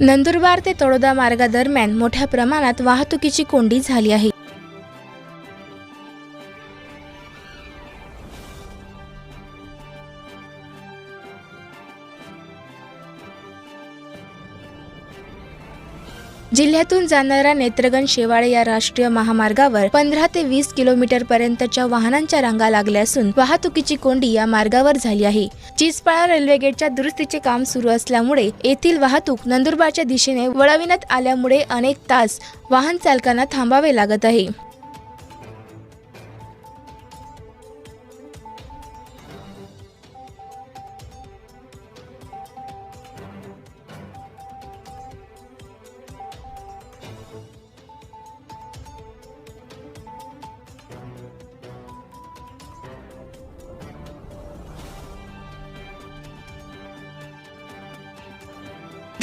नंदुरबार ते तळोदा मार्गादरम्यान मोठ्या प्रमाणात वाहतुकीची कोंडी झाली आहे. जिल्ह्यातून जाणाऱ्या नेत्रगण शेवाळे या राष्ट्रीय महामार्गावर पंधरा ते वीस किलोमीटर पर्यंतच्या वाहनांच्या रांगा लागल्या असून वाहतुकीची कोंडी या मार्गावर झाली आहे. चिचपाळा रेल्वे गेटच्या दुरुस्तीचे काम सुरू असल्यामुळे येथील वाहतूक नंदुरबारच्या दिशेने वळविण्यात आल्यामुळे अनेक तास वाहन चालकांना थांबावे लागत आहे.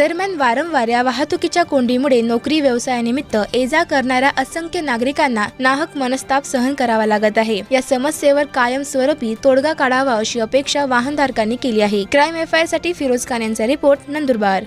दरम्यान वारंवार या वाहतुकीच्या कोंडीमुळे नोकरी व्यवसायानिमित्त ये जा करणाऱ्या असंख्य नागरिकांना नाहक मनस्ताप सहन करावा लागत आहे. या समस्येवर कायमस्वरूपी तोडगा काढावा अशी अपेक्षा वाहनधारकांनी केली आहे. क्राईम एफ आयसाठी फिरोज खान यांचा रिपोर्ट नंदुरबार.